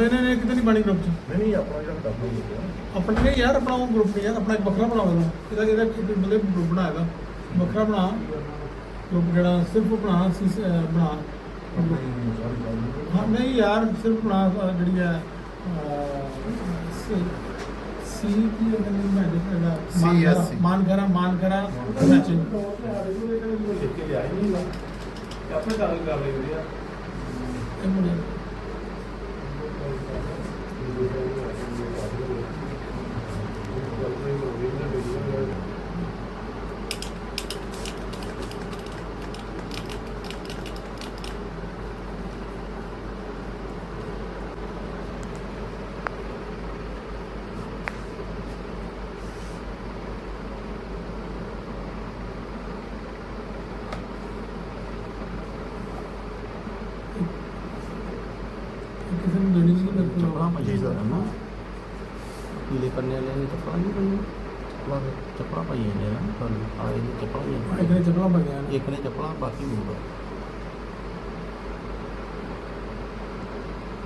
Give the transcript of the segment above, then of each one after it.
ਨਹੀਂ ਨਹੀਂ ਕਿਤੇ ਨਹੀਂ ਬਣੀ ਗਰੁੱਪ ਚ। ਨਹੀਂ ਨਹੀਂ ਆਪਣਾ ਜਿਹੜਾ ਡੱਬਾ ਹੀ ਹੈ ਆਪਣਾ ਨਹੀਂ ਯਾਰ ਆਪਣਾ ਉਹ ਗਰੁੱਪ ਨਹੀਂ ਯਾਰ ਆਪਣਾ ਇੱਕ ਵੱਖਰਾ ਬਣਾਓ ਇਹਦਾ ਇਹਦਾ ਇਹਦਾ ਇੱਕ ਮਤਲਬ ਗਰੁੱਪ ਬਣਾਏਗਾ ਵੱਖਰਾ ਬਣਾ। ਗਰੁੱਪ ਜਿਹੜਾ ਸਿਰਫ ਬਣਾ ਸੀ ਅਹ ਬਣਾ। ਆਪਣੀ ਸਾਰੀ ਗੱਲ ਨੂੰ ਹਾਂ ਨਹੀਂ ਯਾਰ ਸਿਰਫ ਬਣਾ ਅਹ ਜਿਹੜੀ ਹੈ ਸੀ ਕੀ ਉਹਦਾ ਨਾਮ ਹੈ ਜਿਹੜਾ CSC ਮਾਨਖਰਾ ਮਾਨਖਰਾ ਮੈਚਿੰਗ ਕੇ ਲਿਆਈ ਨਹੀਂ ਨਾ ਆਪਣੇ ਕਰ ਲਈ ਵਧੀਆ। ਇਹ ਮੁੰਡੇ। with them.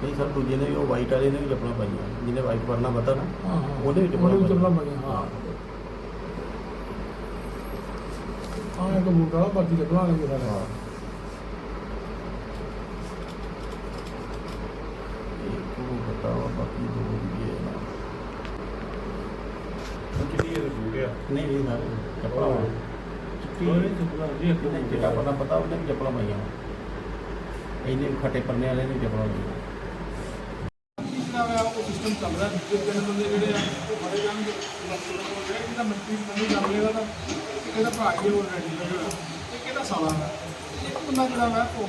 ਨਹੀਂ ਸਰ ਦੂਜੇ ਨੇ ਵੀ ਉਹ ਵਾਈਟ ਵਾਲੇ ਨੇ ਵੀ ਚੱਪਲਾਂ ਪਾਈਆਂ। ਜਿਹਨੇ ਵਾਈਟ ਵਰਨਾ ਪਤਾ ਨਾ ਹਾਂ ਹਾਂ। ਉਹਦੇ ਵਿੱਚ ਚੱਪਲਾਂ ਪਾਈਆਂ। ਹਾਂ। ਇੱਕ ਬਾਕੀ ਚੱਪਲਾਂ ਵਾਲੇ ਜਿਹੜਾ ਹਾਂ। ਇੱਕ ਉਹ ਬਤਾਵਾ ਬਾਕੀ ਦੋ ਵੀ ਹੈ ਨਾ ਕਿੰਨੀ ਇਹ ਹੋ ਗਿਆ ਨਹੀਂ ਨਹੀਂ ਸਰ ਚੱਪਲਾਂ ਵਾਲੇ ਉਹਨੇ ਚੱਪਲਾਂ ਜੀ ਇੱਕ ਨਹੀਂ ਜਿਹੜਾ ਪਤਾ ਪਤਾ ਉਹਨੇ ਵੀ ਚੱਪਲਾਂ ਪਾਈਆਂ ਇਹਨੇ ਵੀ ਖੱਟੇ ਪੰਨੇ ਵਾਲੇ ਨੇ ਵੀ ਚੱਪਲਾਂ ਪਾਈਆਂ ਵਾ ਉਹ ਸਿਸਟਮ ਚੱਲ ਰਿਹਾ ਦੂਜੇ ਤਿੰਨ ਬੰਦੇ ਜਿਹੜੇ ਆ ਉਹ ਫੜੇ ਜਾਣਗੇ ਜਿਹੜਾ ਮੰਤਰੀ ਮੈਨੂੰ ਰਿਹਾ ਦਾ ਇੱਕ ਇਹਦਾ ਭਰਾ ਹੀ ਉਹ ਰੈਡੀ ਦਾ ਜਿਹੜਾ ਇੱਕ ਇਹਦਾ ਸਾਲਾ ਦਾ ਇੱਕ ਬੰਦਾ ਜਿਹੜਾ ਵਾ ਉਹ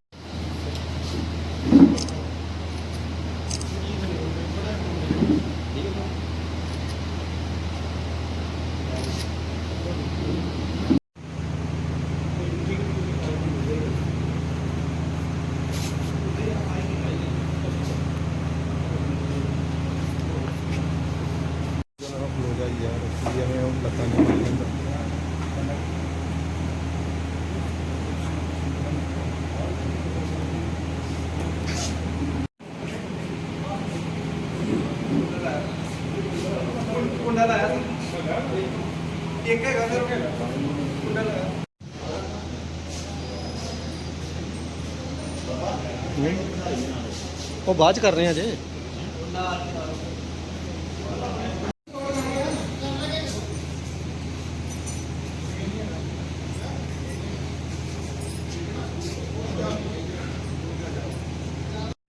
ਉਹ ਬਾਅਦ ਚ ਕਰ ਰਹੇ ਆ ਜੇ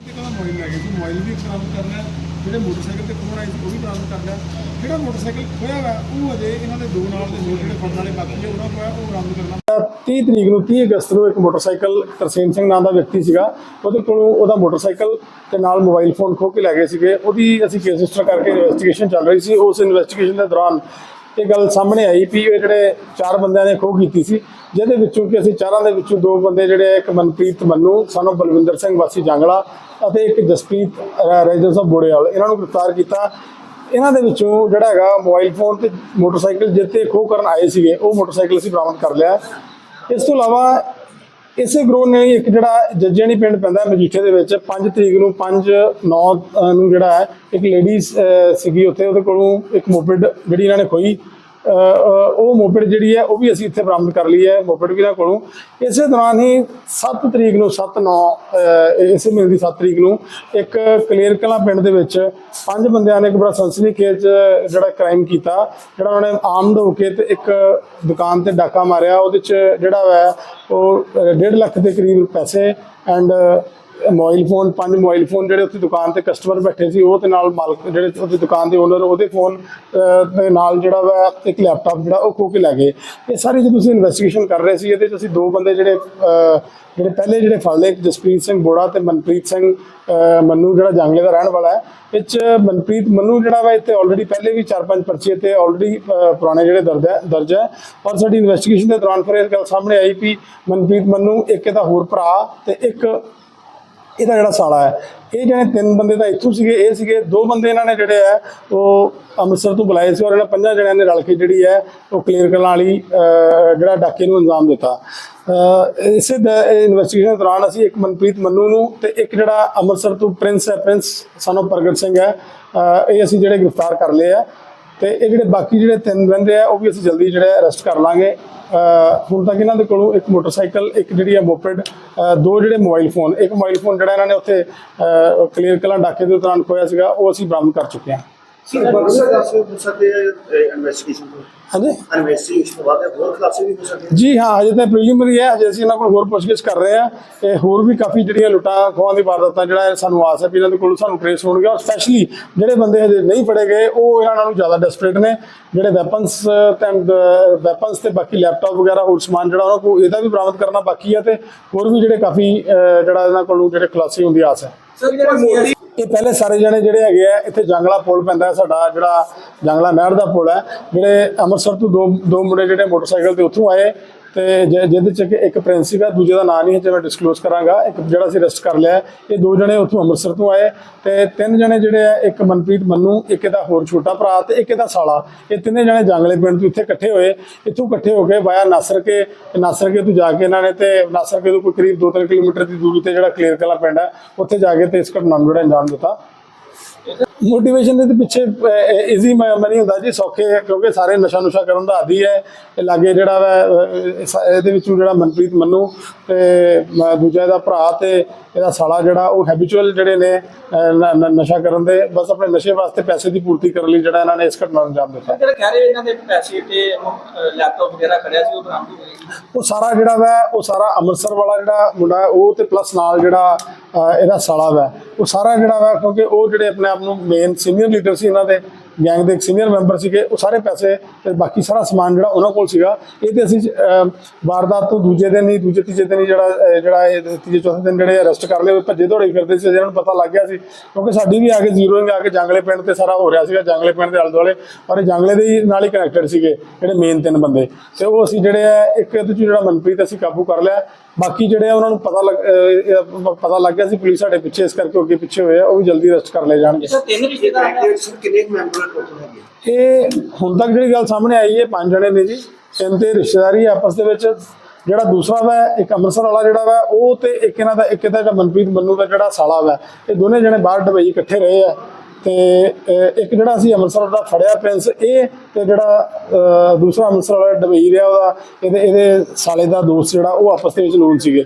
ਕਿਹਦਾ ਮੋਬਾਈਲ ਲੈ ਗਏ ਸੀ ਮੋਬਾਈਲ ਵੀ ਬਰਾਮਦ ਕਰਨਾ ਹੈ। ਜਿਹੜੇ ਮੋਟਰਸਾਈਕਲ ਤੇ ਖੋਣ ਆਏ ਸੀ, ਉਹ ਵੀ ਬਰਾਮਦ ਕਰਨਾ ਹੈ। ਜਿਹੜਾ ਮੋਟਰਸਾਈਕਲ ਖੋਇਆ ਹੋਇਆ ਉਹ ਅਜੇ ਇਹਨਾਂ ਦੇ ਦੋ ਨਾਲ ਦੇ ਹੋਰ ਜਿਹੜੇ ਫੜਨ ਵਾਲੇ ਬਾਕੀ ਉਹਨਾਂ ਕੋਲ ਉਹ ਬਰਾਮਦ ਕਰਨਾ। 30 ਤਰੀਕ ਨੂੰ 30 ਅਗਸਤ ਨੂੰ ਇੱਕ ਮੋਟਰਸਾਈਕਲ ਤਰਸੇਮ ਸਿੰਘ ਨਾਮ ਦਾ ਵਿਅਕਤੀ ਸੀਗਾ। ਉਹਦੇ ਕੋਲੋਂ ਉਹਦਾ ਮੋਟਰਸਾਈਕਲ ਤੇ ਨਾਲ ਮੋਬਾਈਲ ਫੋਨ ਖੋ ਕੇ ਲੈ ਗਏ ਸੀਗੇ। ਉਹਦੀ ਅਸੀਂ ਕੇਸ ਰਜਿਸਟਰ ਕਰਕੇ ਇਨਵੈਸਟੀਗੇਸ਼ਨ ਚੱਲ ਰਹੀ ਸੀ। ਉਸ ਇਨਵੈਸਟੀਗੇਸ਼ਨ ਦੇ ਦੌਰਾਨ ਇਹ ਗੱਲ ਸਾਹਮਣੇ ਆਈ ਵੀ ਇਹ ਜਿਹੜੇ ਚਾਰ ਬੰਦਿਆਂ ਨੇ ਖੋਹ ਕੀਤੀ ਸੀ, ਜਿਹਦੇ ਵਿੱਚੋਂ ਕਿ ਅਸੀਂ ਚਾਰਾਂ ਦੇ ਵਿੱਚੋਂ ਦੋ ਬੰਦੇ ਜਿਹੜੇ ਇੱਕ ਮਨਪ੍ਰੀਤ ਮੰਨੂ, ਸਾਨੂੰ ਬਲਵਿੰਦਰ ਸਿੰਘ ਵਾਸੀ ਜੰਗਲਾ ਅਤੇ ਇੱਕ ਜਸਪ੍ਰੀਤ ਰੈਜਰ ਸਾਹਿਬ ਬੋੜੇਵਾਲ ਇਹਨਾਂ ਨੂੰ ਗ੍ਰਿਫਤਾਰ ਕੀਤਾ। ਇਹਨਾਂ ਦੇ ਵਿੱਚੋਂ ਜਿਹੜਾ ਹੈਗਾ ਮੋਬਾਈਲ ਫੋਨ ਤੇ ਮੋਟਰਸਾਈਕਲ ਜਿੱਤੇ ਖੋਹ ਕਰਨ ਆਏ ਸੀਗੇ, ਉਹ ਮੋਟਰਸਾਈਕਲ ਅਸੀਂ ਬਰਾਮਦ ਕਰ ਲਿਆ। ਇਸ ਤੋਂ ਇਲਾਵਾ ਇਸੇ ਗਰੋਹ ਨੇ ਇੱਕ ਜਿਹੜਾ ਜੱਜਣੀ ਪਿੰਡ ਪੈਂਦਾ ਮਜੀਠੇ ਦੇ ਵਿੱਚ 5 ਤਰੀਕ ਨੂੰ 5 9 ਨੂੰ ਜਿਹੜਾ ਹੈ, ਇੱਕ ਲੇਡੀਜ਼ ਸੀਗੀ ਉੱਥੇ, ਉਹਦੇ ਕੋਲੋਂ ਇੱਕ ਮੋਪਿਡ ਜਿਹੜੀ ਇਹਨਾਂ ਨੇ ਖੋਈ ਉਹ ਮੋਪਿਡ ਜਿਹੜੀ ਹੈ, ਉਹ ਵੀ ਅਸੀਂ ਇੱਥੇ ਬਰਾਮਦ ਕਰ ਲਈ ਹੈ, ਮੋਪਿਡ ਵੀ ਇਹਨਾਂ ਕੋਲੋਂ। ਇਸੇ ਦੌਰਾਨ ਹੀ 7 ਤਰੀਕ ਨੂੰ 7 9 ਇਸੇ ਮਹੀਨੇ ਦੀ 7 ਤਰੀਕ ਨੂੰ ਇੱਕ ਕਲੀਅਰ ਕਲਾਂ ਪਿੰਡ ਦੇ ਵਿੱਚ ਪੰਜ ਬੰਦਿਆਂ ਨੇ ਇੱਕ ਬੜਾ ਸੰਸਨੀ ਸਨਸਨੀਖੇਜ ਜਿਹੜਾ ਕ੍ਰਾਈਮ ਕੀਤਾ, ਜਿਹੜਾ ਉਹਨਾਂ ਨੇ ਆਮਦ ਹੋ ਕੇ ਤੇ ਇੱਕ ਦੁਕਾਨ ਤੇ ਡਾਕਾ ਮਾਰਿਆ, ਉਹਦੇ ਚ ਜਿਹੜਾ ਹੈ ਉਹ 1.5 ਲੱਖ ਦੇ ਕਰੀਬ ਪੈਸੇ ਐਂਡ ਮੋਬਾਈਲ ਫੋਨ, ਪੰਜ ਮੋਬਾਈਲ ਫੋਨ ਜਿਹੜੇ ਉੱਥੇ ਦੁਕਾਨ ਤੇ ਕਸਟਮਰ ਬੈਠੇ ਸੀ, ਉਹ ਤੇ ਨਾਲ ਮਾਲਕ ਜਿਹੜੇ ਉੱਥੇ ਦੁਕਾਨ ਦੇ ਓਨਰ ਉਹਦੇ ਫੋਨ ਦੇ ਨਾਲ ਜਿਹੜਾ ਵਾ ਇੱਕ ਲੈਪਟਾਪ ਜਿਹੜਾ, ਉਹ ਖੋ ਕੇ ਲੈ ਗਏ। ਇਹ ਸਾਰੀ ਜਦੋਂ ਅਸੀਂ ਇਨਵੈਸਟੀਗੇਸ਼ਨ ਕਰ ਰਹੇ ਸੀ, ਇਹਦੇ ਚ ਅਸੀਂ ਦੋ ਬੰਦੇ ਜਿਹੜੇ ਜਿਹੜੇ ਪਹਿਲੇ ਜਿਹੜੇ ਫੜ ਲਏ ਜਸਪ੍ਰੀਤ ਸਿੰਘ ਬੋੜਾ ਤੇ ਮਨਪ੍ਰੀਤ ਸਿੰਘ ਮੰਨੂ ਜਿਹੜਾ ਜੰਗਲੇ ਦਾ ਰਹਿਣ ਵਾਲਾ ਹੈ। ਇਹ 'ਚ ਮਨਪ੍ਰੀਤ, ਮੰਨੂ ਜਿਹੜਾ ਵਾ ਇੱਥੇ ਆਲਰੇਡੀ ਪਹਿਲੇ ਵੀ ਚਾਰ ਪੰਜ ਪਰਚੇ ਤੇ ਆਲਰੇਡੀ ਪੁਰਾਣੇ ਜਿਹੜੇ ਦਰਜ ਹੈ ਦਰਜ ਹੈ। ਔਰ ਸਾਡੀ ਇਨਵੈਸਟੀਗੇਸ਼ਨ ਦੇ ਦੌਰਾਨ ਫਿਰ ਇਹ ਗੱਲ ਸਾਹਮਣੇ ਆਈ ਵੀ ਮਨਪ੍ਰੀਤ, ਮੰਨੂ ਇੱਕ ਇਹਦਾ ਹੋਰ ਭਰਾ ਤੇ ਇੱਕ ਇਹਦਾ ਜਿਹੜਾ ਸਾਲਾ ਹੈ, ਇਹ ਜਿਹੜੇ ਤਿੰਨ ਬੰਦੇ ਤਾਂ ਇੱਥੋਂ ਸੀਗੇ, ਇਹ ਸੀਗੇ, ਦੋ ਬੰਦੇ ਇਹਨਾਂ ਨੇ ਜਿਹੜੇ ਹੈ, ਉਹ ਅੰਮ੍ਰਿਤਸਰ ਤੋਂ ਬੁਲਾਏ ਸੀ ਔਰ ਇਹਨਾਂ ਪੰਜਾਂ ਜਣਿਆਂ ਨੇ ਰਲ ਕੇ ਜਿਹੜੀ ਹੈ, ਉਹ ਕਲੀਅਰ ਕਰਨ ਵਾਲੀ ਜਿਹੜਾ ਡਾਕੇ ਨੂੰ ਅੰਜਾਮ ਦਿੱਤਾ। ਇਸੇ ਇਨਵੈਸਟੀਗੇਸ਼ਨ ਦੌਰਾਨ ਅਸੀਂ ਇੱਕ ਮਨਪ੍ਰੀਤ ਮੰਨੂ ਨੂੰ ਤੇ ਇੱਕ ਜਿਹੜਾ ਅੰਮ੍ਰਿਤਸਰ ਤੋਂ ਪ੍ਰਿੰਸ ਹੈ, ਪ੍ਰਿੰਸ ਸਾਨੂੰ ਪ੍ਰਗਟ ਸਿੰਘ ਹੈ ਇਹ ਅਸੀਂ ਜਿਹੜੇ ਗ੍ਰਿਫਤਾਰ ਕਰ ਲਏ ਆ ਤੇ ਇਹ ਜਿਹੜੇ ਬਾਕੀ ਜਿਹੜੇ ਤਿੰਨ ਰਹਿੰਦੇ ਆ, ਉਹ ਵੀ ਅਸੀਂ ਜਲਦੀ ਜਿਹੜਾ ਅਰੈਸਟ ਕਰ ਲਾਂਗੇ। ਹੁਣ ਤੱਕ ਇਹਨਾਂ ਦੇ ਕੋਲੋਂ ਇੱਕ ਮੋਟਰਸਾਈਕਲ, ਇੱਕ ਜਿਹੜੀ ਹੈ ਮੋਪੈਡ ਦੋ ਜਿਹੜੇ ਮੋਬਾਈਲ ਫੋਨ ਇੱਕ ਮੋਬਾਈਲ ਫੋਨ ਜਿਹੜਾ ਇਹਨਾਂ ਨੇ ਉੱਥੇ ਕਲੀਅਰ ਕਲਾਂ ਡਾਕੇ ਦੇ ਦੌਰਾਨ ਖੋਇਆ ਸੀਗਾ, ਉਹ ਅਸੀਂ ਬਰਾਮਦ ਕਰ ਚੁੱਕੇ ਹਾਂ। ਸਰ ਦੱਸ ਹੋ ਸਕਦੇ ਇਨਵੈਸਟੀਗੇਸ਼ਨ ਤੋਂ ਹਾਂਜੀ? ਇਨਵੈਸਟੀਗੇਸ਼ਨ ਤੋਂ ਬਾਅਦ ਹੋਰ ਖੁਲਾਸੇ ਵੀ ਹੋ ਸਕਦੇ ਹਨ ਜੀ ਹਾਂ ਅਜੇ ਤਾਂ ਪ੍ਰੀਲਿਮਿਨਰੀ ਹੈ ਅਜੇ ਅਸੀਂ ਇਹਨਾਂ ਕੋਲ ਹੋਰ ਪੁੱਛਗਿੱਛ ਕਰ ਰਹੇ ਹਾਂ। ਤੇ ਹੋਰ ਵੀ ਕਾਫੀ ਜਿਹੜੀਆਂ ਲੁੱਟਾਂ ਖੋਹਾਂ ਦੀ ਵਾਰਦਾਤਾਂ ਜਿਹੜਾ ਸਾਨੂੰ ਆਸ ਹੈ ਵੀ ਇਹਨਾਂ ਦੇ ਕੋਲ ਸਾਨੂੰ ਟ੍ਰੇਸ ਹੋਣਗੇ। ਔਰ ਸਪੈਸ਼ਲੀ ਜਿਹੜੇ ਬੰਦੇ ਹਜੇ ਨਹੀਂ ਫੜੇ ਗਏ ਉਹ ਇਹਨਾਂ ਨਾਲੋਂ ਜ਼ਿਆਦਾ ਡੈਸਪਰੇਟ ਨੇ। ਜਿਹੜੇ ਵੈਪਨਸ ਤੇ ਵੈਪਨਸ ਤੇ ਬਾਕੀ ਲੈਪਟਾਪ ਵਗੈਰਾ ਹੋਰ ਸਮਾਨ ਜਿਹੜਾ ਉਹਨਾਂ ਕੋਲ ਇਹਦਾ ਵੀ ਬਰਾਮਦ ਕਰਨਾ ਬਾਕੀ ਹੈ ਤੇ ਹੋਰ ਵੀ ਜਿਹੜੇ ਕਾਫੀ ਜਿਹੜਾ ਇਹਨਾਂ ਕੋਲੋਂ ਜਿਹੜੇ ਖੁਲਾਸੇ ਹੋਣ ਦੀ ਆਸ ਹੈ। ਸਰ ਜਿਹੜਾ ਮੋਦੀ ਇਹ ਪਹਿਲੇ ਸਾਰੇ ਜਣੇ ਜਿਹੜੇ ਹੈਗੇ ਆ, ਇੱਥੇ ਜੰਗਲਾ ਪੁਲ ਪੈਂਦਾ ਹੈ ਸਾਡਾ, ਜਿਹੜਾ ਜੰਗਲਾ ਨਹਿਰ ਦਾ ਪੁਲ ਹੈ। ਜਿਹੜੇ ਅੰਮ੍ਰਿਤਸਰ ਤੋਂ ਦੋ ਦੋ ਮੁੰਡੇ ਜਿਹੜੇ ਮੋਟਰਸਾਈਕਲ ਤੇ ਉੱਥੋਂ ਆਏ ਤੇ ਜਿ- ਜਿਹਦੇ ਚ ਕਿ ਇੱਕ ਪ੍ਰਿੰਸ ਸੀਗਾ ਦੂਜੇ ਦਾ ਨਾਂ ਨਹੀਂ ਹੈ ਮੈਂ ਡਿਸਕਲੋਜ਼ ਕਰਾਂਗਾ, ਇੱਕ ਜਿਹੜਾ ਅਸੀਂ ਰੈਸਟ ਕਰ ਲਿਆ ਇਹ ਦੋ ਜਣੇ ਉੱਥੋਂ ਅੰਮ੍ਰਿਤਸਰ ਤੋਂ ਆਏ, ਤੇ ਤਿੰਨ ਜਣੇ ਜਿਹੜੇ ਆ, ਇੱਕ ਮਨਪ੍ਰੀਤ ਮੰਨੂ, ਇੱਕ ਇਹਦਾ ਹੋਰ ਛੋਟਾ ਭਰਾ ਤੇ ਇੱਕ ਇਹਦਾ ਸਾਲਾ। ਇਹ ਤਿੰਨੇ ਜਣੇ ਜੰਗਲੇ ਪਿੰਡ ਤੋਂ ਇੱਥੇ ਇਕੱਠੇ ਹੋਏ, ਇੱਥੋਂ ਇਕੱਠੇ ਹੋ ਕੇ ਵਾਇਆ ਨਾਸਰ ਕੇ ਨਾਸਰ ਕੇ ਤੋਂ ਜਾ ਕੇ ਇਹਨਾਂ ਨੇ ਤੇ ਨਾਸਰ ਕੇ ਤੋਂ ਕੋਈ ਕਰੀਬ 2-3 ਕਿਲੋਮੀਟਰ ਦੀ ਦੂਰੀ ਤੇ ਜਿਹੜਾ ਕਲੀਅਰ ਕਲਾ ਪਿੰਡ ਹੈ, ਉੱਥੇ ਜਾ ਕੇ ਤੇ ਇਸ ਘਟਨਾ ਨੂੰ ਜਿਹੜਾ ਅੰਜਾਮ ਦਿੱਤਾ। ਮੋਟੀਵੇਸ਼ਨ ਦੇ ਤੇ ਪਿੱਛੇ ਇਜ਼ੀ ਮਨੀ ਹੁੰਦਾ ਜੀ ਸੌਖੇ ਕਿਉਂਕਿ ਸਾਰੇ ਨਸ਼ਾ ਨੁਸ਼ਾ ਕਰਨ ਦਾ ਆਦੀ ਹੈ। ਇਹ ਲਾਗੇ ਜਿਹੜਾ ਵਾ ਇਹਦੇ ਵਿੱਚੋਂ ਜਿਹੜਾ ਮਨਪ੍ਰੀਤ ਮੰਨੂ ਤੇ ਮ- ਦੂਜਾ ਇਹਦਾ ਭਰਾ ਤੇ ਇਹਦਾ ਸਾਲਾ ਜਿਹੜਾ ਉਹ ਹੈਬਿਚੁਅਲ ਜਿਹੜੇ ਨੇ ਨਸ਼ਾ ਕਰਨ ਦੇ ਬਸ ਆਪਣੇ ਨਸ਼ੇ ਵਾਸਤੇ ਪੈਸੇ ਦੀ ਪੂਰਤੀ ਕਰਨ ਲਈ ਜਿਹੜਾ ਇਹਨਾਂ ਨੇ ਇਸ ਘਟਨਾ ਨੂੰ ਅੰਜਾਮ ਦਿੱਤਾ। ਜਿਹੜਾ ਕਹਿ ਰਹੇ ਇਹਨਾਂ ਦੇ ਪੈਸੇ ਤੇ ਲੈਪਟਾਪ ਵਗੈਰਾ ਖੜਿਆ ਸੀ ਉਹ ਬਰਾਮਦ ਹੋ ਗਏ ਉਹ ਸਾਰਾ ਜਿਹੜਾ ਵਾ ਉਹ ਸਾਰਾ ਅੰਮ੍ਰਿਤਸਰ ਵਾਲਾ ਜਿਹੜਾ ਮੁੰਡਾ ਉਹ ਤੇ ਪਲੱਸ ਨਾਲ ਜਿਹੜਾ ਇਹਦਾ ਸਾਲਾ ਵਾ। ਉਹ ਸਾਰਾ ਜਿਹੜਾ ਵਾ ਕਿਉਂਕਿ ਉਹ ਜਿਹੜੇ ਆਪਣੇ ਆਪ ਨੂੰ ਮੇਨ ਸੀਨੀਅਰ ਲੀਡਰ ਸੀ ਇਹਨਾਂ ਦੇ। ਗੈਂਗ ਦੇ ਇੱਕ ਸੀਨੀਅਰ ਮੈਂਬਰ ਸੀਗੇ ਉਹ ਸਾਰੇ ਪੈਸੇ ਤੇ ਬਾਕੀ ਸਾਰਾ ਸਮਾਨ ਜਿਹੜਾ ਉਹਨਾਂ ਕੋਲ ਸੀਗਾ ਇਹ ਤੇ ਅਸੀਂ ਵਾਰਦਾਤ ਤੋਂ ਦੂਜੇ ਦਿਨ ਹੀ ਦੂਜੇ ਤੀਜੇ ਦਿਨ ਹੀ ਜਿਹੜਾ ਜਿਹੜਾ ਇਹ ਤੀਜੇ ਚੌਥੇ ਦਿਨ ਜਿਹੜੇ ਅਰੈਸਟ ਕਰ ਲਏ ਉਹ ਭੱਜੇ ਦੌੜੇ ਫਿਰਦੇ ਸੀ ਜਿਹਨਾਂ ਨੂੰ ਪਤਾ ਲੱਗ ਗਿਆ ਸੀ ਕਿਉਂਕਿ ਸਾਡੀ ਵੀ ਆ ਕੇ ਜ਼ੀਰੋਇੰਗ ਆ ਕੇ ਜੰਗਲੇ ਪਿੰਡ ਤੇ ਸਾਰਾ ਹੋ ਰਿਹਾ ਸੀਗਾ ਜੰਗਲੇ ਪਿੰਡ ਦੇ ਆਲੇ ਦੁਆਲੇ ਔਰ ਇਹ ਜੰਗਲੇ ਦੇ ਹੀ ਨਾਲ ਹੀ ਕਨੈਕਟਡ ਸੀਗੇ ਜਿਹੜੇ ਮੇਨ ਤਿੰਨ ਬੰਦੇ। ਤੇ ਉਹ ਅਸੀਂ ਜਿਹੜੇ ਆ ਇੱਕ ਇਹਦੇ 'ਚ ਜਿਹੜਾ ਮਨਪ੍ਰੀਤ ਅਸੀਂ ਕਾਬੂ ਕਰ ਲਿਆ ਬਾਕੀ ਜਿਹੜੇ ਆ ਉਹਨਾਂ ਨੂੰ ਪਤਾ ਲੱਗ ਪਤਾ ਲੱਗ ਗਿਆ ਸੀ ਪੁਲਿਸ ਸਾਡੇ ਪਿੱਛੇ ਇਸ ਕਰਕੇ ਉਹ ਅੱਗੇ ਪਿੱਛੇ ਹੋਏ ਆ ਉਹ ਵੀ ਜਲਦੀ ਅਰੈਸਟ ਕਰ ਲਏ ਜਾਣਗੇ। ਸਰ ਤਿੰਨ ਕਿੰਨੇ ਮੈਂਬਰ ਇਹ ਹੁਣ ਤੱਕ ਜਿਹੜੀ ਗੱਲ ਸਾਹਮਣੇ ਆਈ ਹੈ ਪੰਜ ਜਣੇ ਨੇ ਜੀ ਤਿੰਨ ਤੇ ਰਿਸ਼ਤੇਦਾਰੀ ਹੈ ਆਪਸ ਦੇ ਵਿੱਚ ਜਿਹੜਾ ਦੂਸਰਾ ਵਾ ਇੱਕ ਅੰਮ੍ਰਿਤਸਰ ਵਾਲਾ ਜਿਹੜਾ ਵਾ ਉਹ ਤੇ ਇੱਕ ਇਹਨਾਂ ਦਾ ਇੱਕ ਇਹਦਾ ਜਿਹੜਾ ਮਨਪ੍ਰੀਤ ਮੰਨੂ ਦਾ ਜਿਹੜਾ ਸਾਲਾ ਵਾ ਇਹ ਦੋਨੇ ਜਣੇ ਬਾਹਰ ਡਬਈ ਇਕੱਠੇ ਰਹੇ ਆ। ਤੇ ਇੱਕ ਜਿਹੜਾ ਅਸੀਂ ਅੰਮ੍ਰਿਤਸਰ ਦਾ ਫੜਿਆ ਪ੍ਰਿੰਸ ਇਹ ਤੇ ਜਿਹੜਾ ਅਹ, ਦੂਸਰਾ ਅੰਮ੍ਰਿਤਸਰ ਵਾਲਾ ਦੁਬਈ ਰਿਹਾ ਉਹਦਾ ਇਹਦੇ ਇਹਦੇ ਸਾਲੇ ਦਾ ਦੋਸਤ ਜਿਹੜਾ ਉਹ ਆਪਸ ਦੇ ਵਿੱਚ ਲੋਨ ਸੀਗੇ।